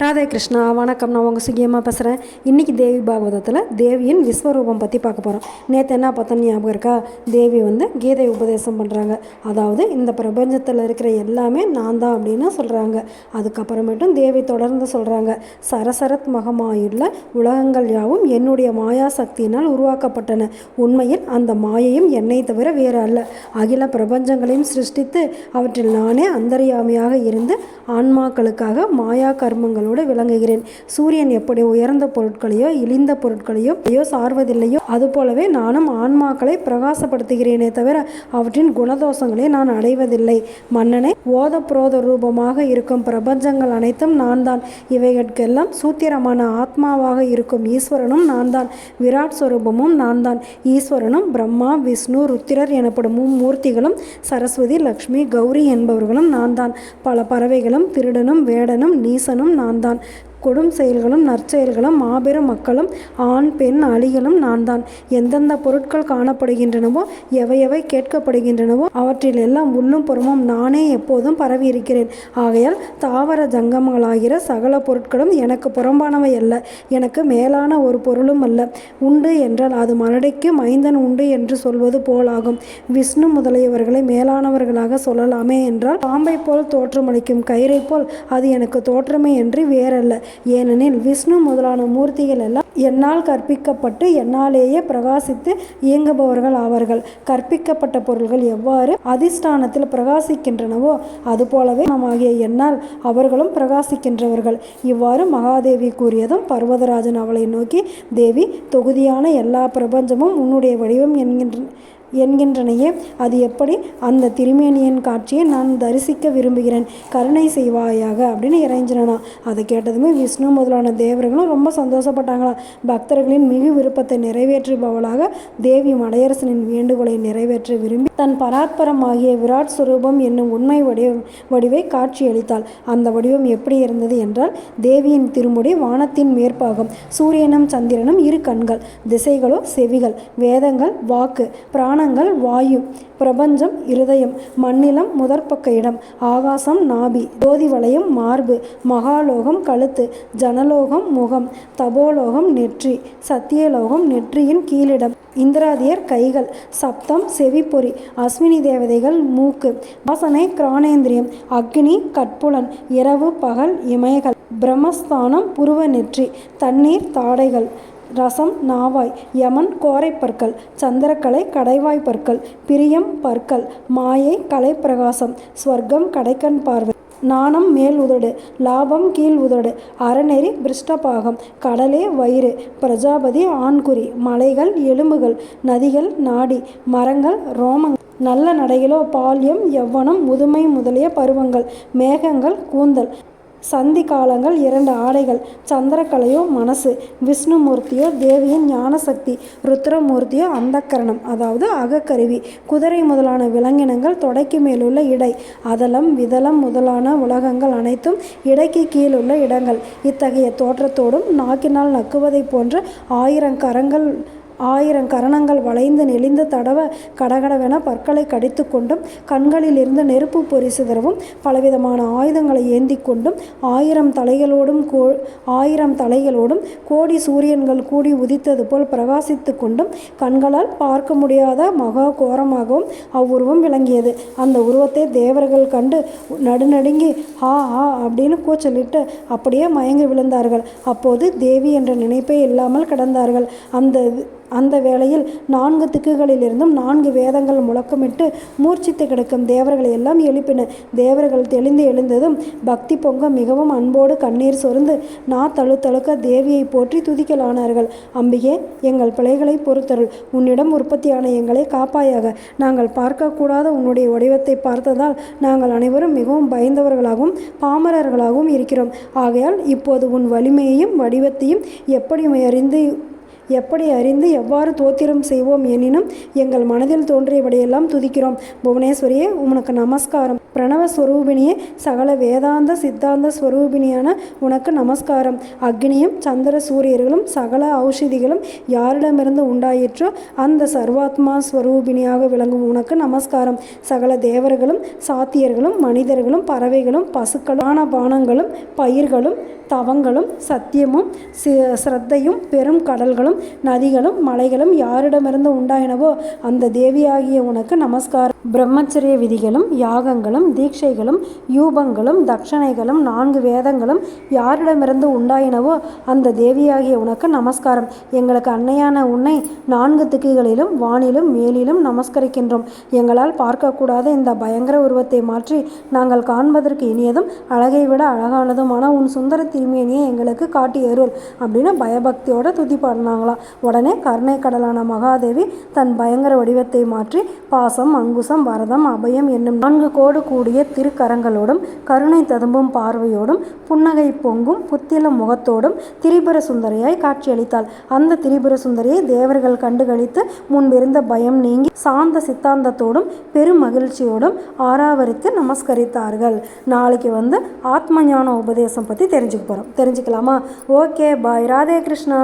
ராதே கிருஷ்ணா வணக்கம். நான் உங்கள் சுகியமாக பேசுகிறேன் இன்றைக்கி தேவி பாகவதத்தில் தேவியின் விஸ்வரூபம் பற்றி பார்க்க போகிறோம் நேற்று என்ன பார்த்தோன்னு ஞாபகம் இருக்கா? தேவி வந்து கீதை உபதேசம் பண்ணுறாங்க அதாவது இந்த பிரபஞ்சத்தில் இருக்கிற எல்லாமே நான் தான் அப்படின்னு சொல்கிறாங்க அதுக்கப்புறமேட்டும் தேவி தொடர்ந்து சொல்கிறாங்க சரசரத் மகமாயுள்ள உலகங்கள் யாவும் என்னுடைய மாயா சக்தியினால் உருவாக்கப்பட்டன. உண்மையில் அந்த மாயையும் என்னை தவிர வேறு அல்ல அகில பிரபஞ்சங்களையும் சிருஷ்டித்து அவற்றில் நானே அந்தரியாமையாக இருந்து ஆன்மாக்களுக்காக மாயா கர்மங்களும் கர்மங்களோடு விளங்குகிறேன். சூரியன் எப்படி உயர்ந்த பொருட்களையோ இழிந்த பொருட்களையோ சார்வதில்லையோ அதுபோலவே நானும் ஆன்மாக்களை பிரகாசப்படுத்துகிறேனே தவிர அவற்றின் குணதோஷங்களை நான் அடைவதில்லை. மன்னனை ஓதப்ரோத ரூபமாக இருக்கும் பிரபஞ்சங்கள் அனைத்தும் நான் தான் இவைகளுக்கெல்லாம் சூத்திரமான ஆத்மாவாக இருக்கும் ஈஸ்வரனும் நான் தான் விராட் ஸ்வரூபமும் நான் தான் ஈஸ்வரனும் பிரம்மா விஷ்ணு ருத்திரர் எனப்படும் மூர்த்திகளும் சரஸ்வதி லக்ஷ்மி கௌரி என்பவர்களும் நான் தான் பல பறவைகளும் திருடனும் வேடனும் நீசனும் நான் தான். கொடும் செயல்களும் நற்செயல்களும் மாபெரும் மக்களும் ஆண் பெண் அழிகளும் நான் தான் எந்தெந்த பொருட்கள் காணப்படுகின்றனவோ எவை எவை கேட்கப்படுகின்றனவோ அவற்றில் எல்லாம் உள்ளும் புறமும் நானே எப்போதும் பரவி இருக்கிறேன் ஆகையால் தாவர ஜங்கமங்களாகிற சகல பொருட்களும் எனக்கு புறம்பானவை அல்ல. எனக்கு மேலான ஒரு பொருளும் அல்ல. உண்டு என்றால் அது மலடைக்கு மைந்தன் உண்டு என்று சொல்வது போலாகும். விஷ்ணு முதலியவர்களை மேலானவர்களாக சொல்லலாமே என்றால் பாம்பை போல் தோற்றமளிக்கும் கயிறை போல் அது எனக்கு தோற்றமே என்று வேறல்ல. ஏனெனில் விஷ்ணு முதலான மூர்த்திகள் எல்லாம் என்னால் கற்பிக்கப்பட்டு என்னாலேயே பிரகாசித்து இயங்குபவர்கள் ஆவார்கள். கற்பிக்கப்பட்ட பொருள்கள் எவ்வாறு அதிஷ்டானத்தில் பிரகாசிக்கின்றனவோ அதுபோலவே ஆகிய என்னால் அவர்களும் பிரகாசிக்கின்றவர்கள். இவ்வாறு மகாதேவி கூறியதும் பர்வதராஜன் அவளை நோக்கி தேவி தொகுதியான எல்லா பிரபஞ்சமும் உன்னுடைய வடிவம் என்கின்ற என்கின்றனையே அது எப்படி? அந்த திருமேனியின் காட்சியை நான் தரிசிக்க விரும்புகிறேன். கருணை செய்வாயாக அப்படின்னு இறைஞ்சினா அதை கேட்டதுமே விஷ்ணு முதலான தேவர்களும் ரொம்ப சந்தோஷப்பட்டாங்களாம். பக்தர்களின் மிகு விருப்பத்தை நிறைவேற்றுபவளாக தேவி மடையரசனின் வேண்டுகோளை நிறைவேற்ற விரும்பி தன் பராத்பரம் ஆகிய விராட் சுரூபம் என்னும் உண்மை வடிவ வடிவை காட்சியளித்தாள். அந்த வடிவம் எப்படி இருந்தது என்றால் தேவியின் திருமுடி வானத்தின் மேற்பாகம் சூரியனும் சந்திரனும் இரு கண்கள் திசைகளோ செவிகள் வேதங்கள் வாக்கு பிராண பிராணங்கள் வாயு பிரபஞ்சம் இருதயம் மண்ணிலம் முதற்பக்க இடம் ஆகாசம் நாபி ஜோதி வளையம் மார்பு மகாலோகம் கழுத்து ஜனலோகம் முகம் தபோலோகம் நெற்றி சத்தியலோகம் நெற்றியின் கீழிடம் இந்திராதியர் கைகள் சப்தம் செவிப்பொறி அஸ்வினி தேவதைகள் மூக்கு வாசனை கிராணேந்திரியம் அக்னி கட்புலன் இரவு பகல் இமயகள் பிரம்மஸ்தானம் புருவ நெற்றி தண்ணீர் தாடைகள் ரசம் நாவாய் யமன் கோரைப்பற்கள் சந்திரக்கலை கடைவாய் பற்கள் பிரியம் பற்கள் மாயை கலைப்பிரகாசம் ஸ்வர்க்கம் கடைக்கண் பார்வை நாணம் மேல் உதடு லாபம் கீழ் உதடு அறநெறி பிருஷ்டபாகம் கடலே வயிறு பிரஜாபதி ஆண்குறி மலைகள் எலும்புகள் நதிகள் நாடி மரங்கள் ரோமங்கள் நல்ல நடைகளோ பால்யம் எவ்வனம் முதுமை முதலிய பருவங்கள் மேகங்கள் கூந்தல் சந்தி காலங்கள் இரண்டு ஆடைகள் சந்திரக்கலையோ மனசு விஷ்ணுமூர்த்தியோ தேவியின் ஞானசக்தி ருத்ரமூர்த்தியோ அந்தக்கரணம் அதாவது அகக்கருவி குதிரை முதலான விலங்கினங்கள் தொடைக்கு மேலுள்ள இடை அதலம் விதலம் முதலான உலகங்கள் அனைத்தும் இடைக்கு கீழுள்ள இடங்கள். இத்தகைய தோற்றத்தோடும் நாக்கினால் நக்குவதை போன்ற ஆயிரம் கரங்கள் ஆயிரம் கரணங்கள் வளைந்து நெளிந்து தடவ கடகடவென பற்களை கடித்து கொண்டும் கண்களிலிருந்து நெருப்பு பொறி சிதறவும் பலவிதமான ஆயுதங்களை ஏந்தி கொண்டும் ஆயிரம் தலைகளோடும் கோ ஆயிரம் தலைகளோடும் கோடி சூரியன்கள் கூடி உதித்தது போல் பிரகாசித்து கொண்டும் கண்களால் பார்க்க முடியாத மகா கோரமாகவும் அவ்வுருவம் விளங்கியது. அந்த உருவத்தை தேவர்கள் கண்டு நடுநடுங்கி ஹா ஹா அப்படின்னு கூச்சலிட்டு அப்படியே மயங்கி விழுந்தார்கள். அப்போது தேவி என்ற நினைப்பே இல்லாமல் கிடந்தார்கள். அந்த அந்த வேளையில் நான்கு திக்குகளிலிருந்தும் நான்கு வேதங்கள் முழக்கமிட்டு மூர்ச்சித்து கிடக்கும் தேவர்களை எல்லாம் எழுப்பின. தேவர்கள் தெளிந்து எழுந்ததும் பக்தி பொங்க மிகவும் அன்போடு கண்ணீர் சொருந்து நா தழுத்தழுக்க தேவியை போற்றி துதிக்கலானார்கள். அம்பிகே எங்கள் பிழைகளை பொறுத்தருள். உன்னிடம் உற்பத்தியான எங்களை காப்பாயாக. நாங்கள் பார்க்கக்கூடாத உன்னுடைய வடிவத்தை பார்த்ததால் நாங்கள் அனைவரும் மிகவும் பயந்தவர்களாகவும் பாமரர்களாகவும் இருக்கிறோம். ஆகையால் இப்போது உன் வலிமையையும் வடிவத்தையும் எப்படி அறிந்து எப்படி அறிந்து எவ்வாறு தோத்திரம் செய்வோம் எனினும் எங்கள் மனதில் தோன்றியபடியெல்லாம் துதிக்கிறோம். புவனேஸ்வரியே உனக்கு நமஸ்காரம். பிரணவ ஸ்வரூபிணியே சகல வேதாந்த சித்தாந்த ஸ்வரூபிணியான உனக்கு நமஸ்காரம். அக்னியும் சந்திர சூரியர்களும் சகல ஔஷதிகளும் யாரிடமிருந்து உண்டாயிற்றோ அந்த சர்வாத்மா ஸ்வரூபிணியாக விளங்கும் உனக்கு நமஸ்காரம். சகல தேவர்களும் சாத்தியர்களும் மனிதர்களும் பறவைகளும் பசுக்களும் பானங்களும் பயிர்களும் தவங்களும் சத்தியமும் சி சிரத்தையும் பெரும் கடல்களும் நதிகளும் மலைகளும் யாரிடமிருந்து உண்டாயினவோ அந்த தேவியாகிய உனக்கு நமஸ்காரம். பிரம்மச்சரிய விதிகளும் யாகங்களும் தீட்சைகளும் யூபங்களும் தட்சணைகளும் நான்கு வேதங்களும் யாரிடமிருந்து உண்டாயினவோ அந்த தேவியாகிய உனக்கு நமஸ்காரம். எங்களுக்கு அன்னையான உன்னை நான்கு திக்குகளிலும் வானிலும் மேலிலும் நமஸ்கரிக்கின்றோம். எங்களால் பார்க்கக்கூடாத இந்த பயங்கர உருவத்தை மாற்றி நாங்கள் காண்பதற்கு இனியதும் அழகை விட அழகானதுமான உன் சுந்தர திருமேனியை எங்களுக்கு காட்டி அருள் அப்படின்னு பயபக்தியோட துதி பாடினாங்களாம் உடனே கருணை கடலான மகாதேவி தன் பயங்கர வடிவத்தை மாற்றி பாசம் அங்குசம் வரதம் அபயம் என்னும் நான்கு கோடு கூடிய திருக்கரங்களோடும் கருணை ததும்பும் பார்வையோடும் புன்னகை பொங்கும் புத்தில முகத்தோடும் திரிபுர சுந்தரியாய் காட்சியளித்தாள். அந்த திரிபுர சுந்தரியை தேவர்கள் கண்டுகளித்து முன்பிருந்த பயம் நீங்கி சாந்த சித்தாந்தத்தோடும் பெரும் மகிழ்ச்சியோடும் ஆராவரித்து நமஸ்கரித்தார்கள். நாளைக்கு வந்து ஆத்ம ஞான உபதேசம் பற்றி தெரிஞ்சுக்க போகிறோம் தெரிஞ்சுக்கலாமா? Okay bye. ராதே கிருஷ்ணா.